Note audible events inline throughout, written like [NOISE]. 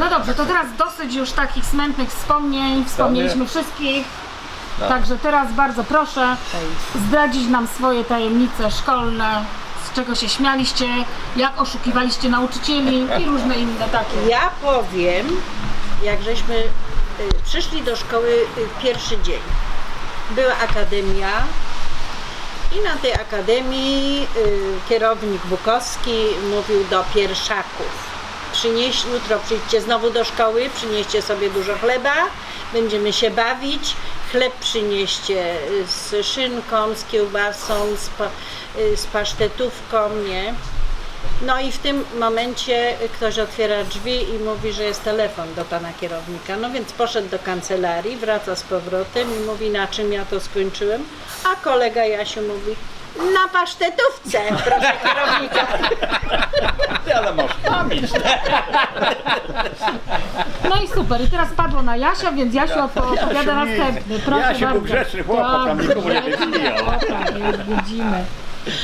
No dobrze, to teraz dosyć już takich smętnych wspomnień. Wspomnieliśmy wszystkich. Także teraz bardzo proszę zdradzić nam swoje tajemnice szkolne, z czego się śmialiście, jak oszukiwaliście nauczycieli i różne inne takie. Ja powiem, jak żeśmy y, przyszli do szkoły y, pierwszy dzień. Była akademia i na tej akademii y, kierownik Bukowski mówił do pierwszaków. Przynieś, jutro przyjdźcie znowu do szkoły, przynieście sobie dużo chleba, będziemy się bawić. Chleb przynieście y, z szynką, z kiełbasą, z, pa, y, z pasztetówką, nie? No i w tym momencie ktoś otwiera drzwi i mówi, że jest telefon do pana kierownika. No więc poszedł do kancelarii, wraca z powrotem i mówi, na czym ja to skończyłem. A kolega Jasiu mówi, na pasztetówce, proszę kierownika. Ale masz pamięć. No i super. I teraz padło na Jasia, więc Jasiu odpo- opowiada następny. Proszę Jasiu był bardzo. grzeczny chłopak, tam nikomu nie chłopak, już widzimy.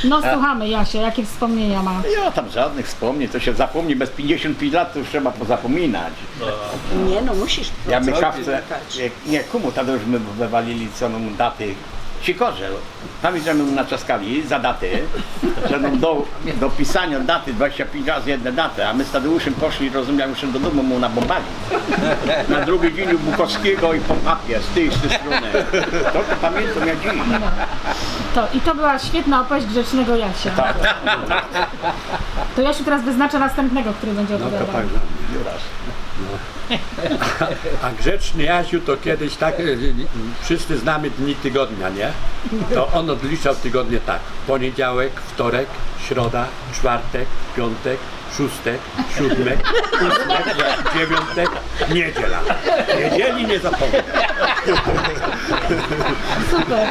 No słuchamy Jasia, jakie wspomnienia ma? Ja tam żadnych wspomnień, to się zapomni, bez 55 lat to już trzeba pozapominać. Nie no, musisz. Ja myślawce, nie, nie kumu, tam już my wywalili co no, daty. Sikorze, tam że mu naczaskali za daty, że no, do, do pisania daty 25 razy jedne daty, a my z Tadeuszem poszli, rozumiem, już do domu mu nabombali. Na drugi dzień u Bukowskiego i po papie, z tej, z tej strony. To, to pamiętam jak dziś. To, I to była świetna opowieść grzecznego Jasia. Tak. To Jasiu teraz wyznacza następnego, który będzie No to opowiadał. tak. [LAUGHS] A grzeczny Jasiu to kiedyś tak, e, wszyscy znamy dni tygodnia, nie? To on odliczał tygodnie tak. Poniedziałek, wtorek, środa, czwartek, piątek, szóstek, siódmek, ósmek, dziewiątek, niedziela. Niedzieli nie zapomnę. Super.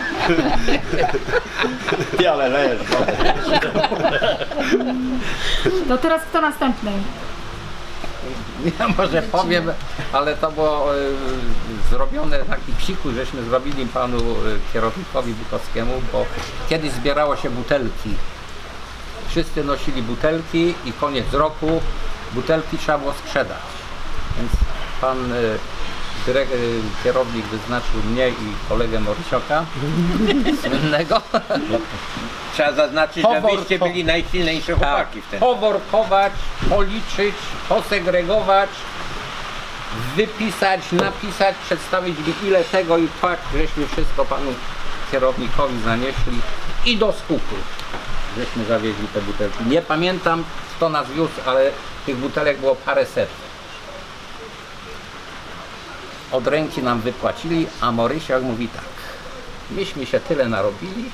Ale leż. To teraz kto następny? Ja [LAUGHS] może powiem, ale to było y, zrobione taki psiku, żeśmy zrobili panu y, kierownikowi Bukowskiemu, bo kiedyś zbierało się butelki. Wszyscy nosili butelki i koniec roku butelki trzeba było sprzedać. Więc pan y, y, kierownik wyznaczył mnie i kolegę Morysioka, [LAUGHS] słynnego, Trzeba zaznaczyć, że Powór wyście byli najsilniejsze tak, chłopaki wtedy. poworkować, policzyć, posegregować, wypisać, napisać, przedstawić mi ile tego i tak, żeśmy wszystko panu kierownikowi zanieśli i do skupu żeśmy zawieźli te butelki. Nie pamiętam kto nas wiózł, ale tych butelek było parę set. Od ręki nam wypłacili, a Morysiak mówi tak. Myśmy się tyle narobili,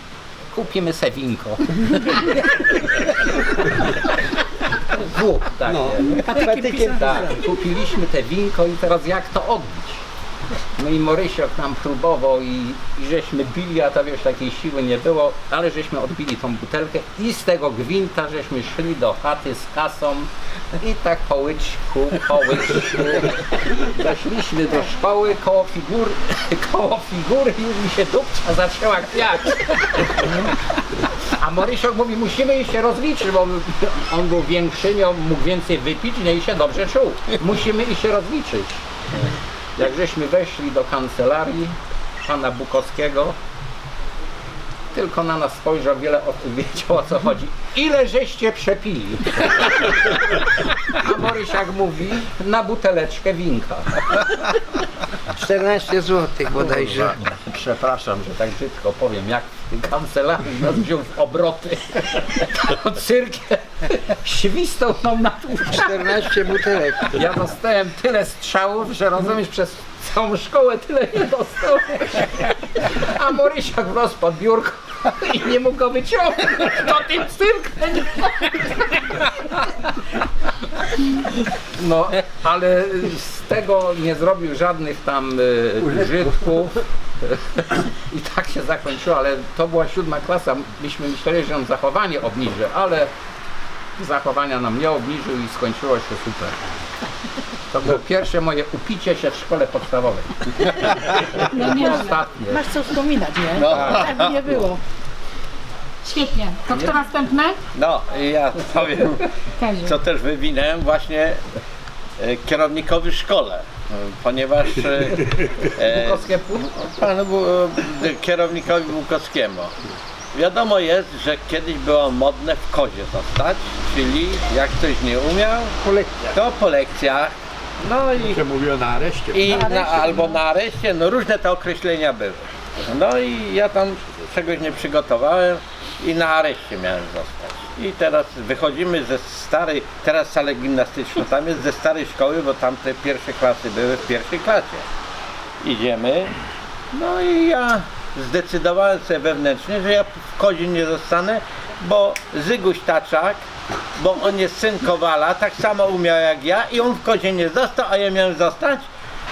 kupimy se winko. [LAUGHS] Dwóch takie. Patykiem Tak, kupiliśmy te winko i teraz jak to odbić? No i Morysiok nam próbował i, i żeśmy bili, a to wiesz, takiej siły nie było, ale żeśmy odbili tą butelkę i z tego gwinta żeśmy szli do chaty z kasą i tak po łyczku, po łyczku doszliśmy do szkoły koło figury, [LAUGHS] koło figury i mi się dupcia zaczęła kwiać. A Morysiok mówi, musimy się rozliczyć, bo on był większy, miał, mógł więcej wypić, no i się dobrze czuł. Musimy iść się rozliczyć. Jak żeśmy weszli do kancelarii pana Bukowskiego, tylko na nas spojrzał, wiele o tym wiedział o co chodzi. Ile żeście przepili? A Morysiak mówi, na buteleczkę winka. 14 zł bodajże. Przepraszam, że tak brzydko powiem, jak kancelarii nas wziął w obroty, to cyrk świstał nam na tłuszcz. 14 butelek. Ja dostałem tyle strzałów, że rozumiesz, przez całą szkołę tyle nie dostał. A Morysiak pod biurko i nie mógł go wyciągnąć. No tym cyrkiem. No, ale z tego nie zrobił żadnych tam y, użytków. I tak się zakończyło, ale to była siódma klasa. Myśmy myśleli, że on zachowanie obniży, ale zachowania nam nie obniżył i skończyło się super. To było pierwsze moje upicie się w szkole podstawowej. No nie, Ostatnie. Masz co wspominać, nie? Tak by nie było. świetnie. To kto następny? No, ja powiem, Kaziu. co też wywinąłem właśnie e, kierownikowi szkole, e, ponieważ e, e, panu Bu- e, kierownikowi Bukowskiemu. Wiadomo jest, że kiedyś było modne w kozie zostać, czyli jak ktoś nie umiał, to po lekcjach, no i Się mówiło na areszcie. i na, albo na areszcie, no różne te określenia były. No i ja tam czegoś nie przygotowałem i na areszcie miałem zostać. I teraz wychodzimy ze starej, teraz salę gimnastyczną, tam jest ze starej szkoły, bo tam te pierwsze klasy były w pierwszej klasie. Idziemy, no i ja zdecydowałem sobie wewnętrznie, że ja w Kozi nie zostanę, bo Zyguś Taczak, bo on jest syn Kowala, tak samo umiał jak ja i on w Kozie nie został, a ja miałem zostać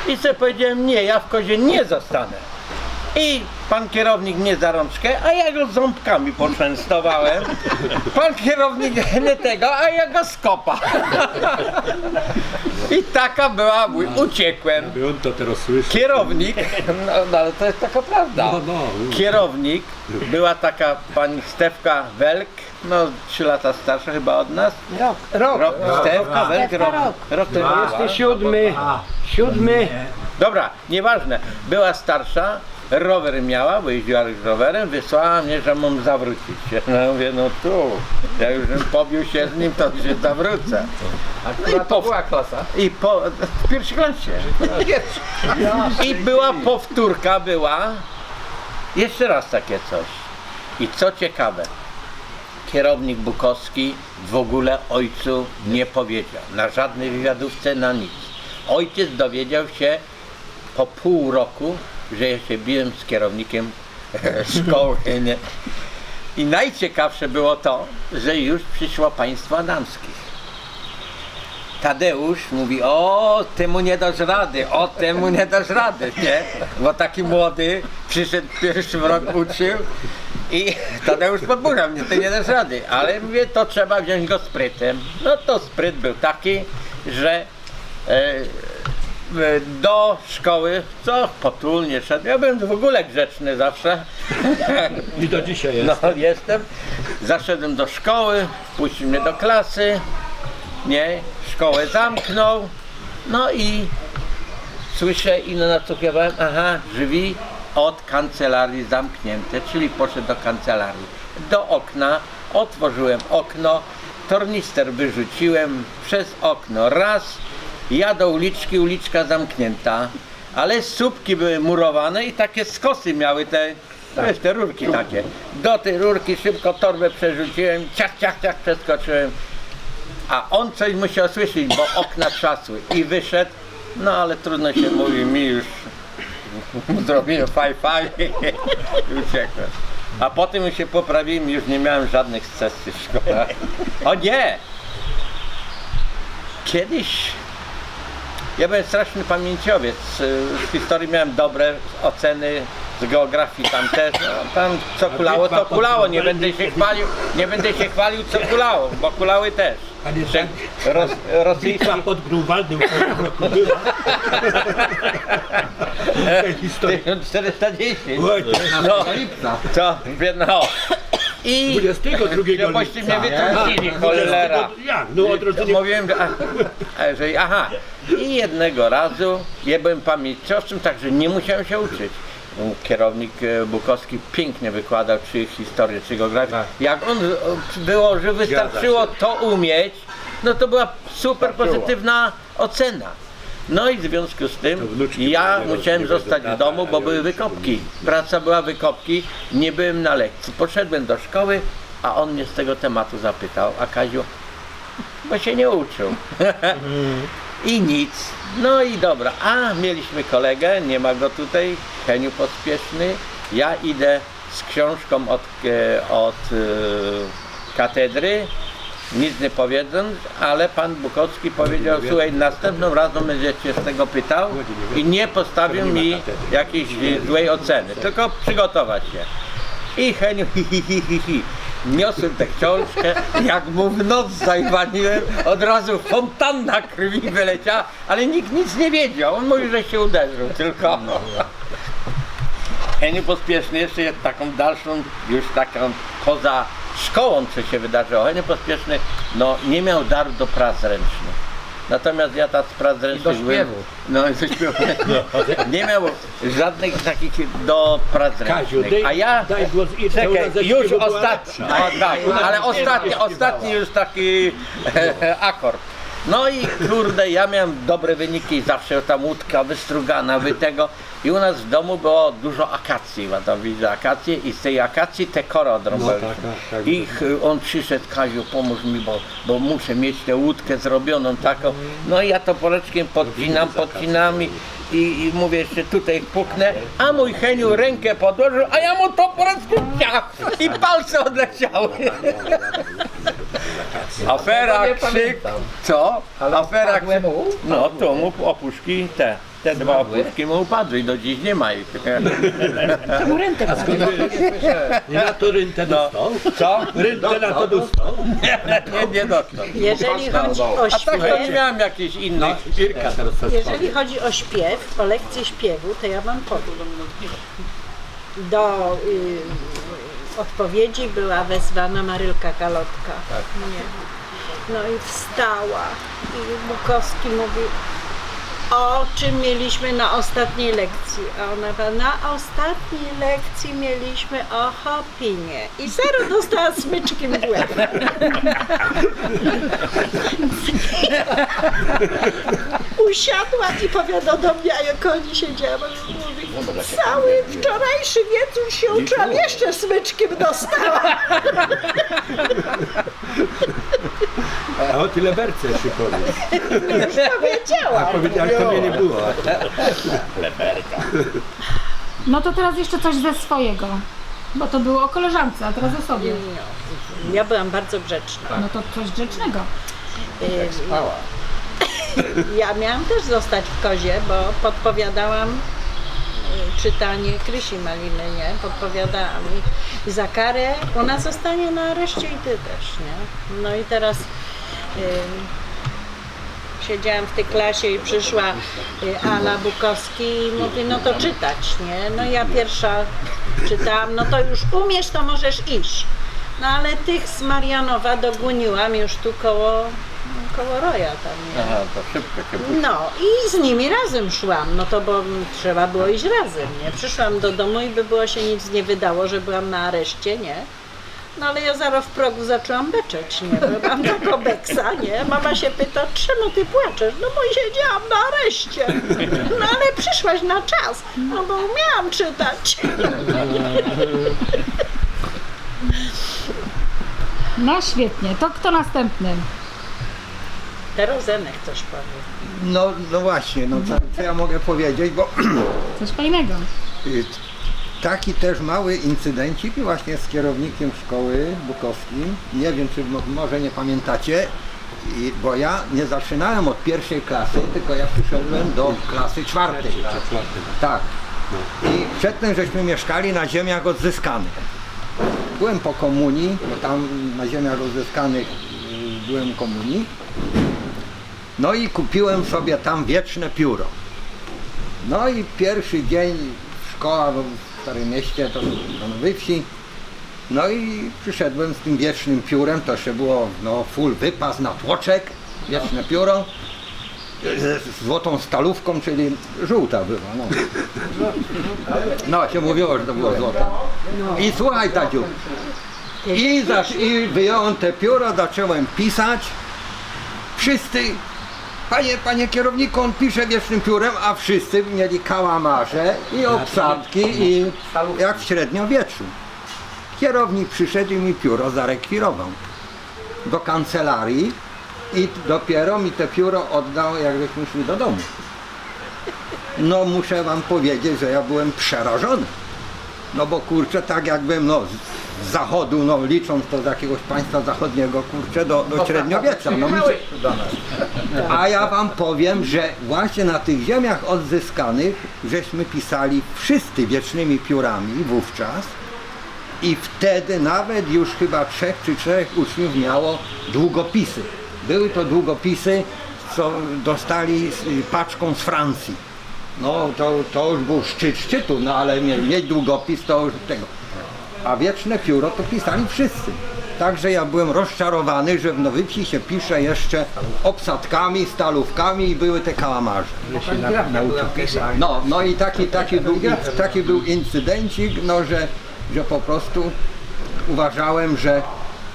i sobie powiedziałem, nie, ja w Kozie nie zostanę. I pan kierownik mnie za rączkę, a ja go ząbkami poczęstowałem. Pan kierownik nie tego, a ja go skopa. I taka była mój, uciekłem. On to teraz słyszy. Kierownik, no, no ale to jest taka prawda. No, no. Kierownik, była taka pani Stefka Welk, no 3 lata starsza chyba od nas. Rok. Rok, Stefka Welk, rok, rok to była. siódmy. Siódmy. Dobra, nieważne. Była starsza, rower miała, bo jeździła z rowerem, wysłała mnie, że mam zawrócić się. No ja mówię, no tu, ja już bym pobił się z nim, to się zawrócę. A która to była klasa? I po, w pierwszej klasie. I była powtórka, była. Jeszcze raz takie coś. I co ciekawe, kierownik Bukowski w ogóle ojcu nie powiedział. Na żadnej wywiadówce, na nic. Ojciec dowiedział się po pół roku, że ja się biłem z kierownikiem szkoły. Nie? I najciekawsze było to, że już przyszło państwo adamskich. Tadeusz mówi, o, temu nie dasz rady, o, temu nie dasz rady, nie? Bo taki młody przyszedł pierwszy rok uczył i Tadeusz podburzał mnie, ty nie dasz rady, ale mówię, to trzeba wziąć go sprytem. No to spryt był taki, że e, e, do szkoły, co potulnie szedł, ja byłem w ogóle grzeczny zawsze, I do dzisiaj jest. no jestem. Zaszedłem do szkoły, puścił mnie do klasy, nie, szkołę zamknął, no i słyszę i nasłuchiwałem, aha, drzwi od kancelarii zamknięte, czyli poszedł do kancelarii. Do okna, otworzyłem okno, tornister wyrzuciłem przez okno, raz, ja do uliczki, uliczka zamknięta, ale słupki były murowane i takie skosy miały te, to jest te rurki takie. Do tej rurki szybko torbę przerzuciłem, ciach, ciach, ciach przeskoczyłem, a on coś musiał słyszeć, bo okna trzasły i wyszedł, no ale trudno się mówi, mi już [LAUGHS] zrobiłem faj faj [LAUGHS] i uciekłem. A potem już się poprawiłem już nie miałem żadnych scesji w szkole. O nie! Kiedyś ja byłem straszny pamięciowiec. Z historii miałem dobre oceny, z geografii tam też. No, tam co kulało, to kulało. Nie będę się chwalił, nie będę się chwalił co kulało, bo kulały też. Panie Że Ros, rosyjski, Bitwa pod Grunwaldem była. [LAUGHS] Tej historii. 1410. Oj, No, co? Wie- No. I 22 że boście mnie lipca. wytrącili, cholera. 20 Jak? No odrodzenie Mówiłem, że, a, że aha. I jednego razu ja byłem pamięciowcem, także nie musiałem się uczyć. Kierownik e, Bukowski pięknie wykładał czy historię, czy geografię. Jak on było, że wystarczyło to umieć, no to była super pozytywna ocena. No i w związku z tym ja musiałem zostać w domu, bo były wykopki. Praca była wykopki, nie byłem na lekcji. Poszedłem do szkoły, a on mnie z tego tematu zapytał, a Kaziu, bo się nie uczył. I nic. No i dobra, a mieliśmy kolegę, nie ma go tutaj, Heniu Pospieszny. Ja idę z książką od, e, od e, katedry, nic nie powiedząc, ale pan Bukowski powiedział, słuchaj, następnym razem będzie cię z tego pytał i nie postawił mi jakiejś złej oceny, tylko przygotować się. I Heniu, hi, hi, hi, hi, hi. Niosłem tę książkę, jak mu w noc zajwaniłem, od razu fontanna krwi wyleciała, ale nikt nic nie wiedział. On mówi, że się uderzył, tylko. Heniu Pospieszny jeszcze jest taką dalszą, już taką poza szkołą, co się wydarzyło. Heniu Pospieszny, no, nie miał daru do prac ręcznych. Natomiast ja tak sprawdzę I do śpiewu. No i do śpiewu. Nie miał żadnych takich do prac Kaziu, ręcznych. daj, A ja daj głos i Czekaj, ze już śpiewu była ostatni, lepsza. tak, ale ostatni, ostatni już taki akord. No i kurde, ja miałem dobre wyniki, zawsze ta łódka wystrugana, wy tego. I u nas w domu było dużo akacji, bo tam widzę akacje i z tej akacji te kory odrąbaliśmy. No tak, tak, tak. I ch- on przyszedł, Kaziu, pomóż mi, bo, bo muszę mieć tę łódkę zrobioną taką. No i ja to poleczkiem podcinam, podcinam i, i, i mówię jeszcze tutaj puknę, a mój Heniu rękę podłożył, a ja mu to poleczkiem ciach i palce odleciały. [LAUGHS] Afera, nie krzyk, pamiętam. co? Ale Afera, wpadły krzyk. mu? No to mu opuszki te. Te dwa Wpadły? opuszki mu upadły i do dziś nie ma ich. I na to rentę dostał? Co? Rentę na to dostał? Nie, nie dostał. Jeżeli chodzi o A tak to nie śpiew, miałem jakichś No, innych. Irka teraz coś jeżeli chodzi o śpiew, o lekcję śpiewu, to ja wam powiem. Do y, odpowiedzi była wezwana Marylka Kalotka. Nie. No i wstała i Bukowski mówi o czym mieliśmy na ostatniej lekcji. A ona powiedziała, na ostatniej lekcji mieliśmy o Hopinie. I Sara dostała smyczkiem w łeb. [LAUGHS] Usiadła i powiada do mnie, a jak oni siedziała, mówi, cały wczorajszy wieczór się uczyłam, jeszcze smyczkiem dostała. [LAUGHS] A o tyle berce się powie. Już powiedziała. Powiedziałeś, to mnie nie było. No to teraz jeszcze coś ze swojego. Bo to było o koleżance, a teraz o sobie. Ja byłam bardzo grzeczna. No to coś grzecznego. Ja miałam też zostać w kozie, bo podpowiadałam y, czytanie Krysi Maliny, nie? Podpowiadałam i za karę ona zostanie na areszcie i ty też, nie? No i teraz siedziałam w tej klasie i przyszła y, Ala Bukowski i mówi, no to czytać, nie? No ja pierwsza czytałam, no to już umiesz, to możesz iść. No ale tych z Marianowa dogoniłam już tu koło, koło Roja tam, nie? Aha, to szybko No i z nimi razem szłam, no to bo trzeba było iść razem, nie? Przyszłam do domu i by było się nic nie wydało, że byłam na areszcie, nie? No ale ja zaraz w progu zaczęłam beczeć, nie? Bo mam taką beksa, nie? Mama się pyta, czemu ty płaczesz? No bo siedziałam na areszcie. No ale przyszłaś na czas, no bo umiałam czytać. [LAUGHS] No świetnie. To kto następny? Teraz Zenek coś powie. No, no właśnie, no co, co ja mogę powiedzieć, bo [CLEARS THROAT] Coś fajnego. y, taki też mały incydencik właśnie z kierownikiem szkoły Bukowskim. Nie wiem, czy mo- może nie pamiętacie, i, bo ja nie zaczynałem od pierwszej klasy, tylko ja przyszedłem do klasy czwartej. Tak. I przedtem żeśmy mieszkali na ziemiach odzyskanych. Byłem po komunii, bo tam na ziemiach odzyskanych y, byłem komunii. No i kupiłem sobie tam wieczne pióro. No i pierwszy dzień szkoła w Starym Mieście, to Nowej Wsi. No i przyszedłem z tym wiecznym piórem, to jeszcze było no, full wypas na tłoczek, wieczne pióro. Z złotą stalówką, czyli żółta była. No, no się mówiło, że to było złote. I słuchaj Tadziu, i, zac- i wyjąłem te pióro, zacząłem pisać. Wszyscy, panie, panie kierowniku, on pisze wiecznym piórem, a wszyscy mieli kałamarze i obsadki i jak w średniowieczu. Kierownik przyszedł i mi pióro zarekwirował do kancelarii i dopiero mi te pióro oddał, jak żeśmy szli do domu. No muszę wam powiedzieć, że ja byłem przerażony. No bo kurczę, tak jakbym no, z- zachodu, no licząc to z jakiegoś państwa zachodniego, kurczę, do, do średniowiecza. No, mi się, a ja wam powiem, że właśnie na tych ziemiach odzyskanych żeśmy pisali wszyscy wiecznymi piórami wówczas i wtedy nawet już chyba trzech czy czterech uczniów miało długopisy. Były to długopisy, co dostali y, paczką z Francji. No to, to już był szczyt szczytu, no ale mieć długopis to już tego. A wieczne pióro to pisali wszyscy. Także ja byłem rozczarowany, że w Nowej Wsi się pisze jeszcze obsadkami, stalówkami i były te kałamarze. No, no i taki, taki, był, taki był incydencik, no, że, że po prostu uważałem, że,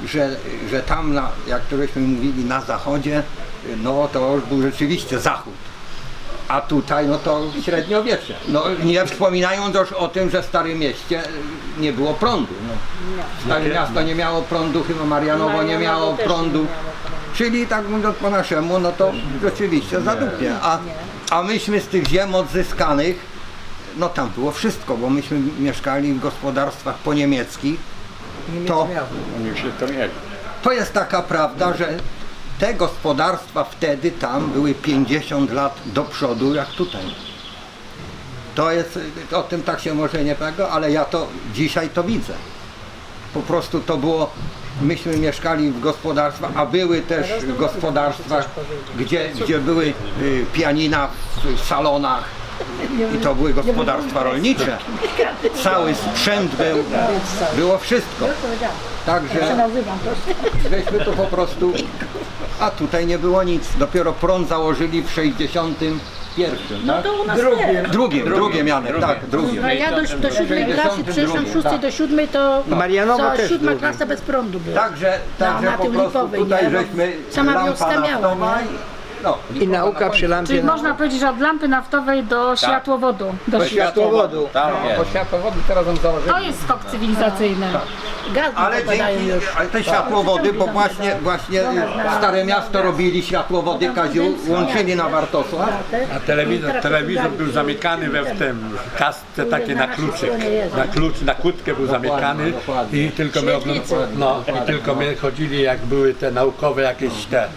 że, że tam, na, jak to żeśmy mówili, na zachodzie, no to już był rzeczywiście zachód. A tutaj, no to średniowiecze. No nie wspominając już o tym, że w Starym Mieście nie było prądu. No. Stare miasto nie miało prądu, chyba Marianowo nie miało prądu. Czyli tak mówiąc po naszemu, no to rzeczywiście zadupie. A, a myśmy z tych ziem odzyskanych, no tam było wszystko, bo myśmy mieszkali w gospodarstwach poniemieckich. To, Oni wszystko mieli. to jest taka prawda, że te gospodarstwa wtedy tam były 50 lat do przodu jak tutaj. To jest, o tym tak się może nie tego, ale ja to dzisiaj to widzę. Po prostu to było, myśmy mieszkali w gospodarstwach, a były też w gospodarstwach, gdzie, gdzie były y, pianina w salonach i to były gospodarstwa rolnicze. Cały sprzęt był, było wszystko. Także żeśmy to po prostu, a tutaj nie było nic. Dopiero prąd założyli w 61, No tak? to u nas też. Drugim, drugim Janek, tak, drugim. No ja do, do siódmej klasy przeszłam, szóstej do siódmej to Marianowo cała też siódma klasa bez prądu była. Także, także No, na po tym prostu Lipowej, tutaj nie? No, żeśmy sama lampa wioska miała, naftowa nie? No, I nauka przy lampie Czyli na można powiedzieć, że od lampy naftowej do światłowodu. Do światłowodu. Tak jest. światłowody teraz on założył. To jest skok cywilizacyjny. Gaz ale dzięki, już. ale te światłowody, bo właśnie, właśnie Stare Miasto robili światłowody Kaziu, łączyli na Wartosław. A telewizor, telewizor był zamykany we w tym kastce takie na kluczyk. Na klucz, na kłódkę był zamykany i tylko my no, i tylko my chodzili jak były te naukowe jakieś te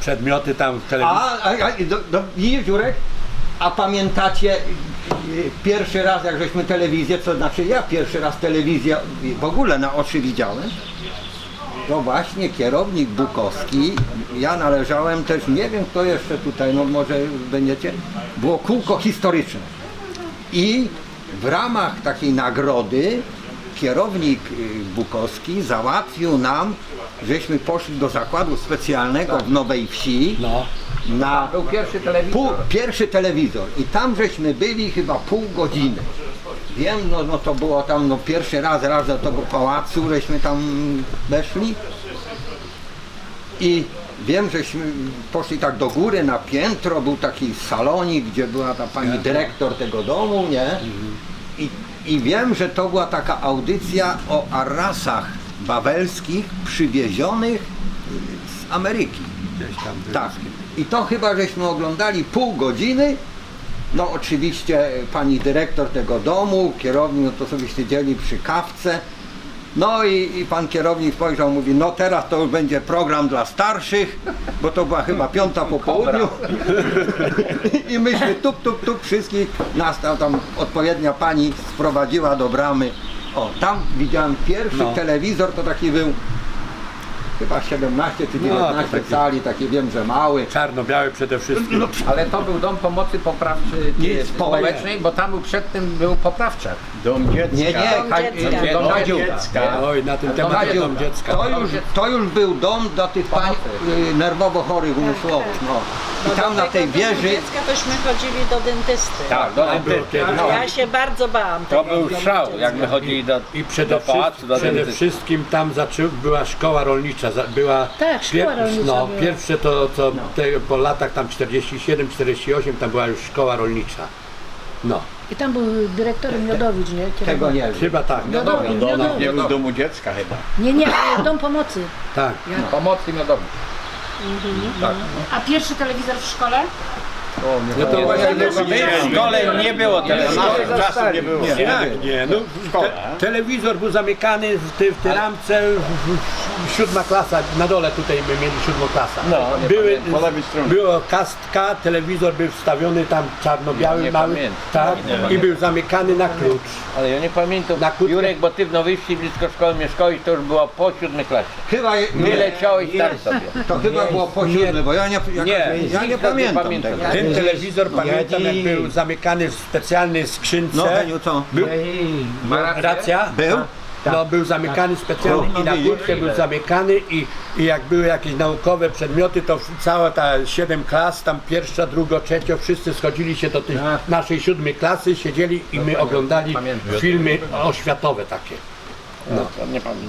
przedmioty tam w telewizji. A, a, a do, do, widzisz Jurek? A pamiętacie y, y, pierwszy raz jak żeśmy telewizję, co znaczy ja pierwszy raz telewizję w ogóle na oczy widziałem? To właśnie kierownik Bukowski, ja należałem też, nie wiem kto jeszcze tutaj, no może będziecie, było kółko historyczne. I w ramach takiej nagrody kierownik y, Bukowski załatwił nam, żeśmy poszli do zakładu specjalnego w Nowej Wsi No. na Był pierwszy telewizor. pół, pierwszy telewizor i tam żeśmy byli chyba pół godziny. Wiem, no, no to było tam no, pierwszy raz, raz do tego pałacu, żeśmy tam weszli i wiem, żeśmy poszli tak do góry na piętro, był taki salonik, gdzie była ta pani dyrektor tego domu, nie? I, I wiem, że to była taka audycja o arrasach bawelskich przywiezionych z Ameryki. Gdzieś tam. Tak. I to chyba żeśmy oglądali pół godziny. No oczywiście pani dyrektor tego domu, kierownik, no to sobie siedzieli przy kawce. No i, i pan kierownik spojrzał, mówi, no teraz to już będzie program dla starszych, bo to była chyba piąta po południu. I myśmy tup, tup, tup wszystkich, nas tam, tam odpowiednia pani sprowadziła do bramy. O, tam widziałem pierwszy No. telewizor, to taki był chyba 17 czy 19 No, to taki- cali, taki wiem, że mały. Czarno-białe przede wszystkim. Ale to był dom pomocy poprawczej Nie, społecznej. społecznej, bo tam był przed tym był poprawczak. Dom dziecka. Nie, nie, Ka- dziecka. dom Dom dziecka. dziecka. Oj, na tym temacie Kadziu, dom dziecka. To już, to już był dom dla tych pań y, nerwowo chorych umysłowych. No. I tam na tej wieży, Dziecka tośmy chodzili do dentysty. Tak, do dentysty. kiedyś. Ja się bardzo bałam To tego był szał, jak my chodzili do, I przede, do pałacu, wszystkim, do przede dentysty. wszystkim tam zaczę, była szkoła rolnicza. za- Była Tak, szkoła rolnicza no, była. Pierwsze to, to te, po latach tam 47-48 tam była już szkoła rolnicza. No, I tam był dyrektorem Miodowicz, nie? Kierownik. tego nie wiem. chyba tak. Miodowy, Nie Miodowy. był domu dziecka chyba. Nie, nie, ale dom pomocy. Tak. Pomocy miodowej. A pierwszy telewizor w szkole? No to właśnie My w szkole nie było telewizora. czasów nie było. Jak nie? No, szkole, telewizor był zamykany w, ty, w tej ramce, w, w, siódma klasa, na dole tutaj my mieli siódmą klasę. No, Były, było kastka, telewizor był wstawiony tam czarno-biały, Nie mały, pamiętam. tak, Nie i pamiętam. był zamykany na klucz. Ale ja nie pamiętam. Na. Jurek, bo ty w Nowej Wsi blisko szkoły mieszkałeś, to już było po siódmej klasie. Chyba, je- nie, Wyleciałeś tam sobie. to chyba było po siódmej, bo ja nie, jakoś, Nie, ja nie pamiętam pamięta. tego. Ten telewizor pamiętam jak był zamykany w specjalnej skrzynce. No Heniu, co? Był, rację? racja? Był? No był zamykany specjalnie i na górce był zamykany i, i jak były jakieś naukowe przedmioty, to cała ta siedem klas, tam pierwsza, druga, trzecia, wszyscy schodzili się do tej naszej siódmej klasy, siedzieli i my oglądali filmy oświatowe takie.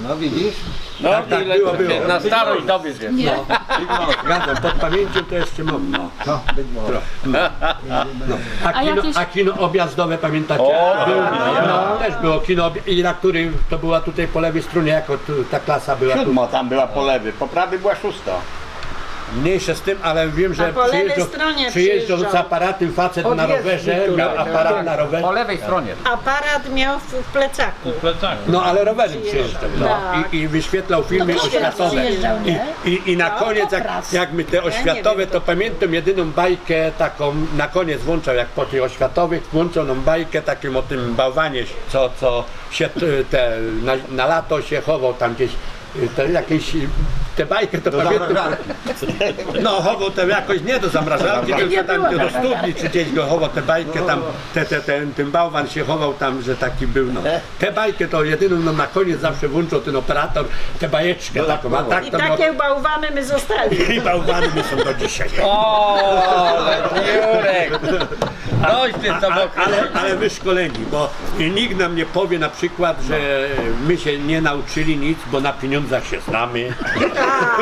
No widzisz? No, tak ile było, to było. na starość dowiesz się. Zgadzam, pod pamięcią to jeszcze mam. No. No. A, A kino, jakieś- a kino objazdowe pamiętacie? Był, no, też było kino obja- i na którym to była tutaj po lewej stronie, jako tu, ta klasa była tu. Siódmo tam była po lewej, po prawej była szósta. Mniejsze z tym, ale wiem, że po lewej przyjeżdżał, stronie przyjeżdżał z przyjeżdżał. aparatem facet na rowerze, tu. miał aparat na rowerze. Po lewej stronie. Aparat miał w, w plecaku. No ale rowerem przyjeżdżał no. Tak. I, i wyświetlał filmy No, oświatowe. przyjeżdżał, I, nie? i, I na koniec, jak, jak my te oświatowe, wiem, to pamiętam jedyną bajkę taką, na koniec włączał, jak po tych oświatowych, włączał nam bajkę takim o tym bałwanie, co, co się t- te, na, na lato się chował tam gdzieś. Y, To jakieś, y, te bajkę to pamiętam. No chował te jakoś nie do zamrażarki, tylko tam do studni czy gdzieś go chował tę bajkę tam, te, te, ten, ten bałwan się chował tam, że taki był no. Tę bajkę to jedyną no, na koniec zawsze włączał ten operator tę bajeczkę taką, a tak I to miał, takie bałwany my zostali. [LAUGHS] i bałwany my są do dzisiaj. O, Jurek! [LAUGHS] Dość ty A, to a, ale, ale wyszkoleni, bo nikt nam nie powie na przykład, że my się nie nauczyli nic, bo na pieniądzach się znamy.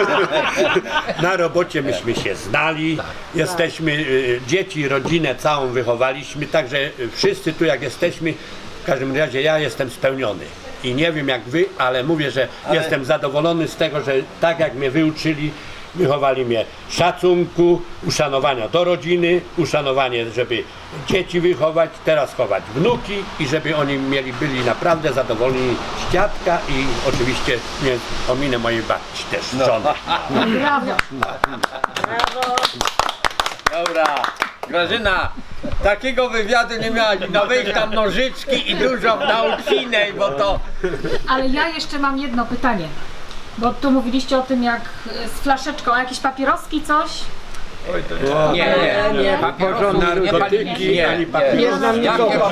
[LAUGHS] Na robocie myśmy się znali. Jesteśmy y, dzieci, rodzinę całą wychowaliśmy, także wszyscy tu jak jesteśmy, w każdym razie ja jestem spełniony. I nie wiem jak wy, ale mówię, że jestem zadowolony z tego, że tak jak mnie wyuczyli, wychowali mnie szacunku, uszanowania do rodziny, uszanowanie, żeby dzieci wychować, teraz chować wnuki i żeby oni mieli, byli naprawdę zadowoleni z dziadka i oczywiście nie ominę mojej babci też, żony. Brawo. Dobra. Grażyna, takiego wywiadu nie miałaś. No weź tam nożyczki i dużo nauczynej, bo to... Ale ja jeszcze mam jedno pytanie. Bo tu mówiliście o tym jak e, z flaszeczką, a jakieś papieroski coś? Nie, nie, nie. Papierosów nie Narkotyki, paliliśmy. ani papierosów. Nie znam nikogo.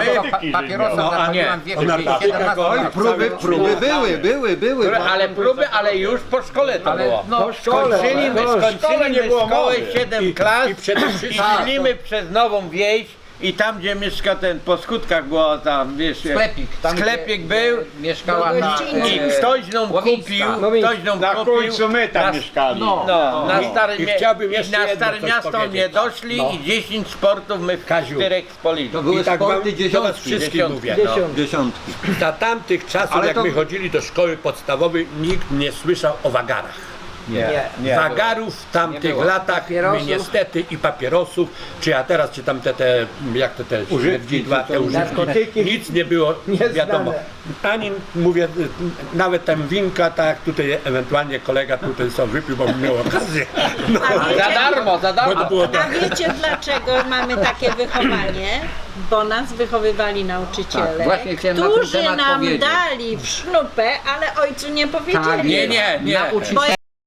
papierosa No, a nie, zapaliłem w wieku o narkotykach, 17 o lat. Próby, próby były, były, były. Ale próby, ale już po szkole to Ale było. no, Po szkole, Skończyliśmy, po szkole. skończyliśmy szkołę 7 klas i przede i wszystkim- szliśmy przez Nową Wieś i tam gdzie mieszka ten, po skutkach było tam, wiesz, sklepik. Tam, sklepik gdzie, był e, Mieszkała na... i e, ktoś nam Łowińska. kupił, Łowińska. ktoś nam Na kupił. końcu my tam na- mieszkali. No, No, na I- stare, i mie- chciałbym i jeszcze na jedno stare coś miasto powiedzieć. nie doszli No. i 10 sportów my w Kaziu. czterech spolili. To były I tak wam sporty do was dziesiątki. wszystkich dziesiątki. mówię. Dziesiąt. Dziesiątki. Za tamtych czasów, Ale jak to- my chodzili do szkoły podstawowej, nikt nie słyszał o wagarach. Nie. Wagarów w tamtych Nie było. latach Papierosów. my niestety i papierosów, czy ja teraz czy tam te, te jak to te te używki, Narkotyki. nic nie było Nieznane. wiadomo. Ani mówię, nawet tam winka, tak tutaj ewentualnie kolega tutaj są wypił, bo miał okazję. No, Za darmo, za bo to darmo. było A tak. wiecie dlaczego mamy takie wychowanie? Bo nas wychowywali nauczyciele, Tak, właśnie chciałem na ten którzy temat nam powiedzieć. dali w sznupę, ale ojcu nie powiedzieli. Tak, Nie, nie, nie. Bo